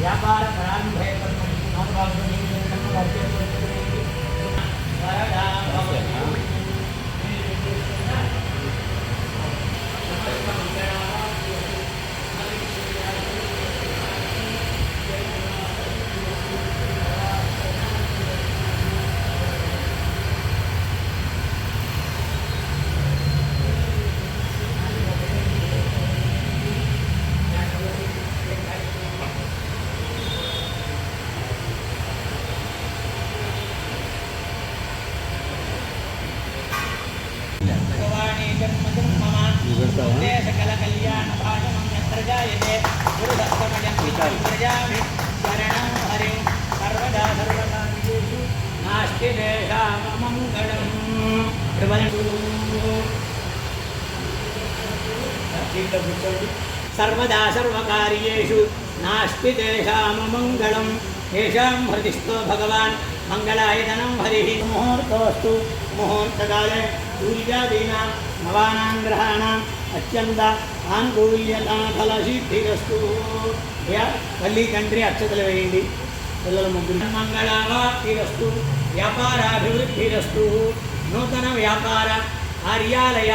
వ్యాపార ప్రారంభే భగవానే సర్వదా సర్వకార్యేషు నాస్తి తేషామమంగళం. తేషాం హృదిస్థో భగవాన్. మంగళాయతనం హరి. ముహూర్తోస్తు ముహూర్తకాలే సూర్యాదీనా నవానాం గ్రహాణం అత్యంత ఆనుకూల్యతా ఫల ఆనుకూల్యతాఫలసిద్ధిరస్తు తల్లి తండ్రి అర్చతలు వేయండి. పిల్లల ముగ్గురు. మంగళావాస్తు వ్యాపారాభివృద్ధిరస్తు. నూతన వ్యాపార కార్యాలయ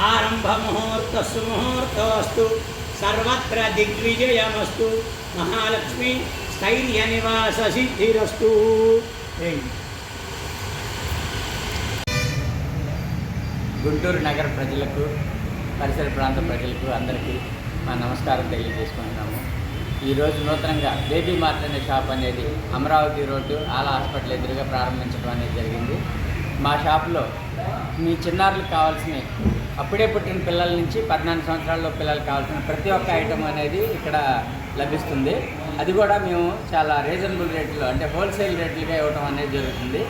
ఆరంభ ముహూర్త సుముహూర్త వస్తు సర్వత్ర దిగ్విజయమస్తు. మహాలక్ష్మి స్థైర్య నివాస సిద్ధిరస్తు. వేయండి. గుంటూరు నగర ప్రజలకు పరిసర ప్రాంత ప్రజలకు అందరికీ మా నమస్కారం తెలియజేసుకుంటున్నాము. ఈరోజు నూతనంగా బేబీ మార్ట్ అనే షాప్ అనేది అమరావతి రోడ్డు ఆల హాస్పిటల్ ఎదురుగా ప్రారంభించడం అనేది జరిగింది. మా షాప్లో మీ చిన్నారులకు కావాల్సిన అప్పుడే పుట్టిన పిల్లల నుంచి పద్నాలుగు సంవత్సరాల్లో పిల్లలకు కావాల్సిన ప్రతి ఒక్క ఐటెం అనేది ఇక్కడ లభిస్తుంది. అది కూడా మేము చాలా రీజనబుల్ రేట్లో అంటే హోల్సేల్ రేట్లుగా ఇవ్వడం అనేది జరుగుతుంది.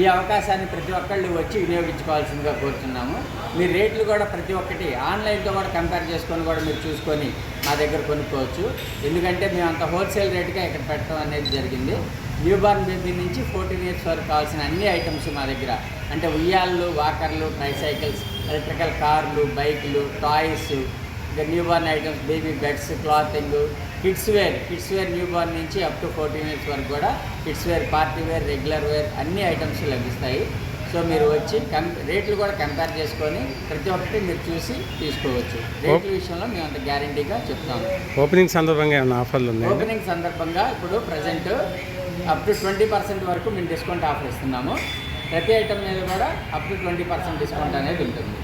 ఈ అవకాశాన్ని ప్రతి ఒక్కళ్ళు వచ్చి వినియోగించుకోవాల్సిందిగా కోరుతున్నాము. మీ రేట్లు కూడా ప్రతి ఒక్కటి ఆన్లైన్తో కూడా కంపేర్ చేసుకొని కూడా మీరు చూసుకొని మా దగ్గర కొనుక్కోవచ్చు. ఎందుకంటే మేము అంత హోల్సేల్ రేటుగా ఇక్కడ పెట్టడం అనేది జరిగింది. న్యూ బార్న్ బేబీ నుంచి ఫోర్టీన్ ఇయర్స్ వరకు కావాల్సిన అన్ని ఐటమ్స్ మా దగ్గర. అంటే ఉయ్యాళ్ళు వాకర్లు ట్రైసైకిల్స్ ఎలక్ట్రికల్ కార్లు బైకులు టాయ్స్ ఇంకా new born items baby beds clothing kids wear kids wear new born నుంచి అప్ టు ఫోర్టీన్ ఇయర్స్ వరకు కూడా kids wear party wear regular wear అన్ని ఐటమ్స్ లభిస్తాయి. సో మీరు వచ్చి కం రేట్లు కూడా కంపేర్ చేసుకొని ప్రతి ఒక్కటి మీరు చూసి తీసుకోవచ్చు. రేట్ల విషయంలో మేము అంత గ్యారంటీగా చెప్తాము ఓపెనింగ్ సందర్భంగా ఏమైనా ఆఫర్లు ఉన్నాయి? ఓపెనింగ్ సందర్భంగా ఇప్పుడు present up to twenty percent వరకు మేము డిస్కౌంట్ ఆఫర్ ఇస్తున్నాము. ప్రతి ఐటమ్ మీద కూడా up to twenty percent discount అనేది ఉంటుంది.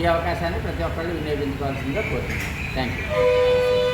ఈ అవకాశాన్ని ప్రతి ఒక్కళ్ళు వినియోగించుకోవాల్సిందిగా కోరుతున్నాం. Thank you